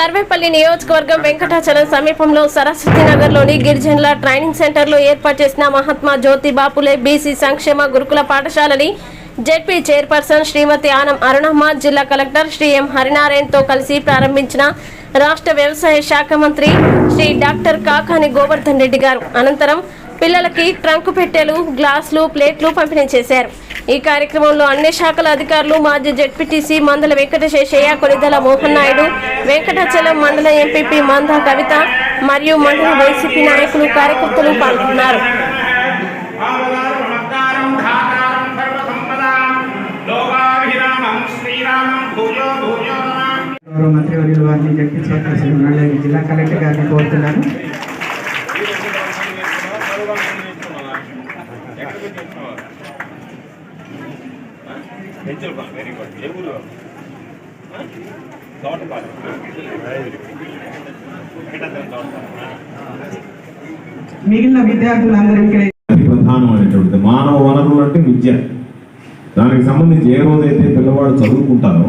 సర్వేపల్లి నియోజకవర్గం వెంకటాచలం సమీపంలో సరస్వతి నగర్లోని గిరిజనుల ట్రైనింగ్ సెంటర్లో ఏర్పాటు చేసిన మహాత్మా జ్యోతి బాపులే బీసీ సంక్షేమ గురుకుల పాఠశాలని జెడ్పీ చైర్పర్సన్ శ్రీమతి ఆనం అరుణమ్మ జిల్లా కలెక్టర్ శ్రీ ఎం హరినారాయణతో కలిసి ప్రారంభించిన రాష్ట్ర వ్యవసాయ శాఖ మంత్రి శ్రీ డాక్టర్ కాకాని గోవర్ధన్ రెడ్డి గారు. అనంతరం పిల్లలకి ట్రంకు పెట్టెలు గ్లాసులు ప్లేట్లు పంపిణీ చేశారు. ఈ కార్యక్రమంలో అన్ని శాఖల అధికారులు మాజీ జెడ్పీటీసీ మందల వెంకటశేషయ్య కొనిదల మోహన్ నాయుడు వెంకటాచలం మండల ఎంపీపీ మంద కవిత మరియు మండల వైసీపీ నాయకులు కార్యకర్తలు పాల్గొన్నారు. మంత్రివర్యులు వారిని జడ్పీ చైర్పర్సన్ జిల్లా కలెక్టర్ గారిని కోరుతున్నాను. వెరీ గుడ్ ఏ ఊరు తోటపాలి మిగిలిన విద్యార్థులందరూ ఇక్కడ అతి ప్రధానమైనటువంటిది. మానవ వనరులు అంటే విద్య. దానికి సంబంధించి ఏ రోజైతే పిల్లవాడు చదువుకుంటారో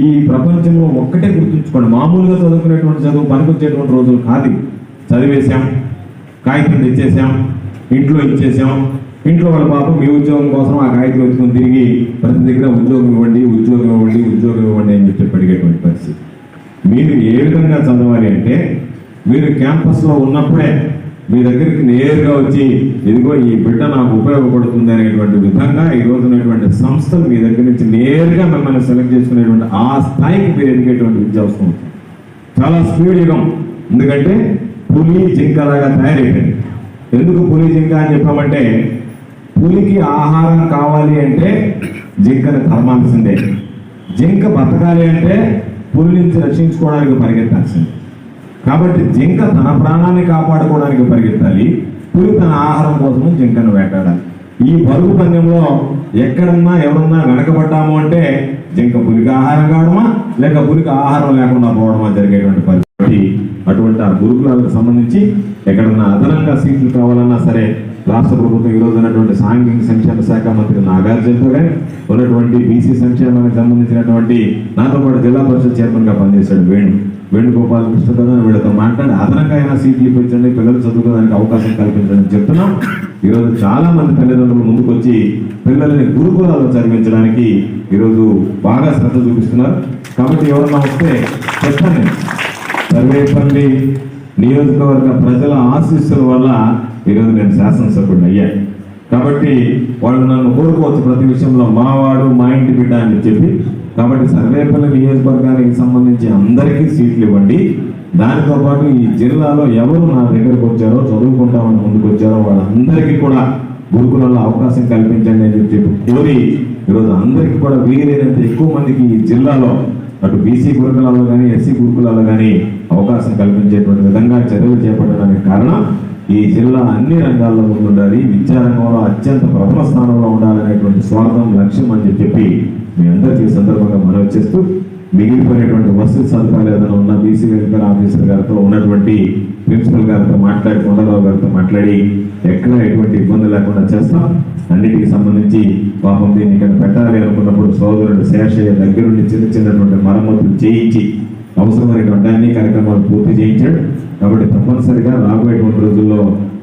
ఈ ప్రపంచంలో ఒక్కటే గుర్తుంచుకోండి. మామూలుగా చదువుకునేటువంటి చదువు పనికొచ్చేటువంటి రోజులు కాదు. చదివేశాం కాగితం తెచ్చేసాం ఇంట్లో ఇచ్చేసాం ఇంట్లో వాళ్ళ పాపం మీ ఉద్యోగం కోసం ఆ కాగితం ఎత్తుకొని తిరిగి ప్రతి దగ్గర ఉద్యోగం ఇవ్వండి ఉద్యోగం ఇవ్వండి ఉద్యోగం ఇవ్వండి అని చెప్పి అడిగేటువంటి పరిస్థితి. మీరు ఏ విధంగా చదవాలి అంటే మీరు క్యాంపస్లో ఉన్నప్పుడే మీ దగ్గరికి నేరుగా వచ్చి ఇదిగో ఈ బిడ్డ నాకు ఉపయోగపడుతుంది అనేటువంటి విధంగా ఈ రోజునటువంటి సంస్థలు మీ దగ్గర నుంచి నేరుగా మిమ్మల్ని సెలెక్ట్ చేసుకునేటువంటి ఆ స్థాయికి మీరు ఎదిగేటువంటి విద్య అవసరం చాలా స్పీడ్ యుగం. ఎందుకంటే పులి జింకలాగా తయారైపోయింది. ఎందుకు పులి జింక అని చెప్పామంటే పులికి ఆహారం కావాలి అంటే జింకను తరమాల్సిందే జింక బతకాలి అంటే పులి నుంచి రక్షించుకోవడానికి పరిగెత్తాల్సిందే. కాబట్టి జింక తన ప్రాణాన్ని కాపాడుకోవడానికి పరిగెత్తాలి. పులి తన ఆహారం కోసం జింకను వేటాడాలి. ఈ పరుగు పందెంలో ఎక్కడన్నా ఎవరన్నా వెనకబడ్డాము అంటే జింక పులికి ఆహారం కావడమా? లేక పులికి ఆహారం లేకుండా పోవడమా జరిగేటువంటి పరిస్థితి. అటువంటి ఆ గురుకులాలకు సంబంధించి ఎక్కడన్నా అదనంగా సీట్లు కావాలన్నా సరే రాష్ట్ర ప్రభుత్వం ఈ ఉన్నటువంటి సాంఘిక సంక్షేమ శాఖ మంత్రి నాగార్జునతో కానీ ఉన్నటువంటి బీసీ సంక్షేమానికి సంబంధించినటువంటి నాతో పాటు జిల్లా పరిషత్ చైర్మన్గా పనిచేశాడు వేణు. వేణుగోపాల్ కృష్ణ కదా వీళ్ళతో మాట్లాడి అదనంగా అయినా సీట్లు ఇప్పించండి పిల్లలు చదువుకోవడానికి అవకాశం కల్పించండి చెప్తున్నాం. ఈరోజు చాలా మంది తల్లిదండ్రులు ముందుకొచ్చి పిల్లల్ని గురుకులాల్లో చదివించడానికి ఈరోజు బాగా శ్రద్ధ చూపిస్తున్నారు. కాబట్టి ఎవరన్నా వస్తే చెప్పండి. సర్వేపల్లి నియోజకవర్గ ప్రజల ఆశీస్సుల వల్ల ఈరోజు నేను శాసనసభ్యుడిని అయ్యాను కాబట్టి వాళ్ళు నన్ను కోరుకోవచ్చు ప్రతి విషయంలో మావాడు మా ఇంటి బిడ్డ అని చెప్పి. కాబట్టి సర్వేపల్లి నియోజకవర్గానికి సంబంధించి అందరికీ సీట్లు ఇవ్వండి. దానితో పాటు ఈ జిల్లాలో ఎవరు నా దగ్గరకు వచ్చారో చదువుకుంటామని ముందుకు వచ్చారో వాళ్ళందరికీ కూడా గురుకులలో అవకాశం కల్పించండి అని చెప్పి కోరి ఈరోజు అందరికీ కూడా వీలైనంత ఎక్కువ మందికి ఈ జిల్లాలో అటు బీసీ గురుకులాల్లో కానీ ఎస్సీ గురుకులాల్లో కానీ అవకాశం కల్పించేటువంటి విధంగా చర్యలు చేపట్టడానికి కారణం ఈ జిల్లా అన్ని రంగాల్లో ముందుండాలి. విద్యా రంగంలో అత్యంత ప్రథమ స్థానంలో ఉండాలనేటువంటి స్వార్థం లక్ష్యం అని చెప్పి మీ అందరికీ సందర్భంగా మనవి చేస్తూ మిగిలిపోయినటువంటి వసతి సదుపాయాలు ఏదైనా ఉన్న బీసీ వెల్ఫేర్ ఆఫీసర్ గారితో ఉన్నటువంటి ప్రిన్సిపల్ గారితో మాట్లాడి కొండరావు గారితో మాట్లాడి ఎక్కడ ఎటువంటి ఇబ్బంది లేకుండా చేస్తాం. అన్నిటికీ సంబంధించి పాపం దీన్ని ఇక్కడ పెట్టాలి అనుకున్నప్పుడు సోదరుడు శేషయ్య దగ్గరుండి చిన్న చిన్నటువంటి మరమ్మతులు చేయించి అవసరమైనటువంటి అన్ని కార్యక్రమాలు పూర్తి చేయించాడు. కాబట్టి తప్పనిసరిగా రాబోయేటువంటి రోజుల్లో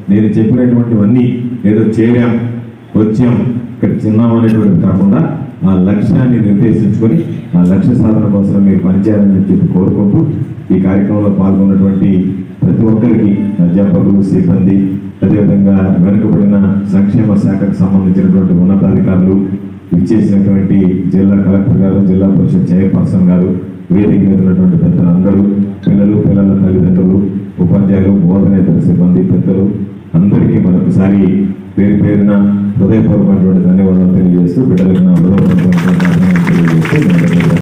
నేను చెప్పినటువంటివన్నీ ఏదో చేరాం వచ్చాం ఇక్కడ చిన్నాం అనేటువంటిది కాకుండా ఆ లక్ష్యాన్ని నిర్దేశించుకొని ఆ లక్ష్య సాధన కోసం మీరు పనిచేయాలని చెప్పి కోరుకుంటూ ఈ కార్యక్రమంలో పాల్గొన్నటువంటి ప్రతి ఒక్కరికి అధ్యాపకులు సిబ్బంది అదేవిధంగా వెనుకబడిన సంక్షేమ శాఖకు సంబంధించినటువంటి ఉన్నతాధికారులు ఇచ్చేసినటువంటి జిల్లా కలెక్టర్ గారు జిల్లా పరిషత్ చైర్పర్సన్ గారు వేదిక మీద ఉన్నటువంటి పెద్దలందరూ పిల్లలు పిల్లల తల్లిదండ్రులు ఉపాధ్యాయులు బోధనేతర సిబ్బంది పెద్దలు అందరికీ మరొకసారి పేరు పేరున హృదయపూర్వకమైనటువంటి ధన్యవాదాలు తెలియజేస్తూ బిడ్డలకు నా హృదయపూర్వకమైనటువంటి తెలియజేస్తూ